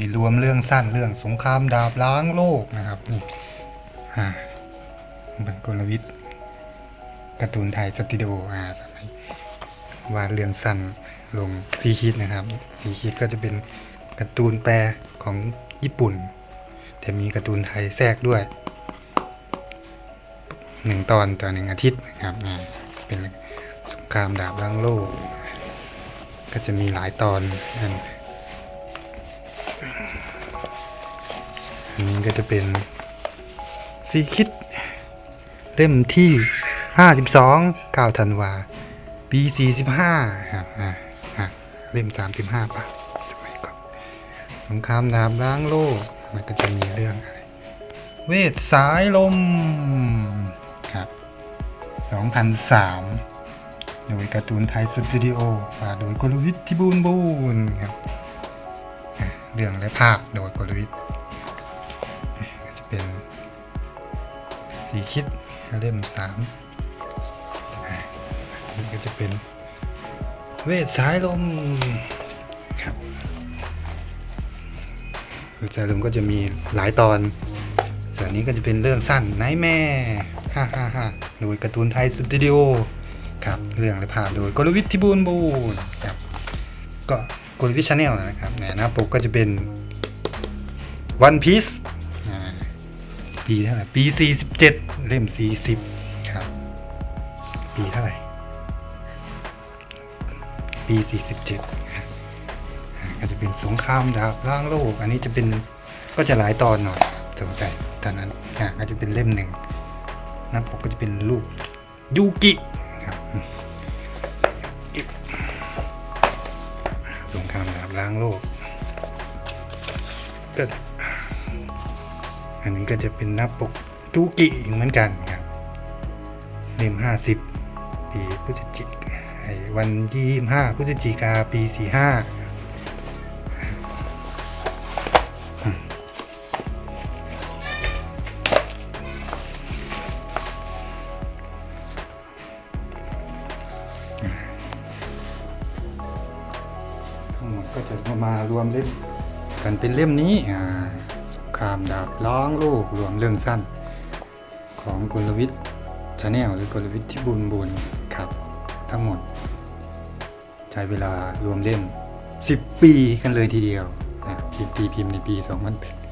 มีรวมเรื่องสั้นเรื่องสงครามดาบล้างโลกนะครับนี่อ่าเป็นกลวิทย์การ์ตูนไทยสตูดิโออ่าสมัยวาดเรื่องสั้นลงซีคิดนะครับซีคิดก็จะเป็นการ์ตูนแปลของญี่ปุ่น แต่มีการ์ตูนไทยแทรกด้วยหนึ่งตอนต่อหนึ่งอาทิตย์นะครับเป็นสงครามดาบล้างโลก ก็จะมีหลายตอนนั่น อันนี้ก็จะเป็นซีคิด เล่มที่ 52 9ธันวา ปี 45ครับอ่าอะเล่ม 35ป่ะสมัยก่อนสงครามดาบล้างโลก มันก็จะมีเรื่องอะไร เวทสายลมครับ2003 โดยการ์ตูนไทยสตูดิโอว่าโดยกลวิทย์ที่บูนบูนครับเรื่องและภาพโดยกลวิทย์ สีคิดเล่มสามนี่ก็จะเป็นเวทสายลมครับเวทสายลมก็จะมีหลายตอน ส่วนนี้ก็จะเป็นเรื่องสั้นไนแม่ฮ่าฮ่าฮ่าโดยการ์ตูนไทยสตูดิโอครับเรื่องและภาพโดยกลวิทย์ทิบูลบูนครับก็กลวิทชาแนลนะครับเนี่ยหน้าปกก็จะเป็น One Piece อ่า ปีเท่าไหร่ปี 47 เล่ม 40 ครับ ปีเท่าไหร่ ปี 47อ่าก็จะเป็นสงครามดาบล้างโลก อันนี้จะเป็นก็จะหลายตอนหน่อยสนใจตอนนั้นอ่าก็จะเป็นเล่มหนึ่งหน้าปกก็จะเป็นรูปยูกิครับสงครามดาบล้างโลกก็ อันนี้ก็จะเป็นหน้าปกตูกิเหมือนกันครับเล่มห้าสิบปีพฤศจิกาไอ้วันยี่ห้าพฤศจิกาปีสี่ห้าทั้งหมดก็จะมารวมเล่มกันเป็นเล่มนี้อ่าามดาบล้องโลกรวมเรื่องสั้น ของกลวิทย์ชาแนลหรือกลวิทย์ที่บุญบุญครับ ทั้งหมด ใช้เวลารวมเล่ม 10 ปีกันเลยทีเดียวนะพิมพ์ตีพิมพ์ในปี 2008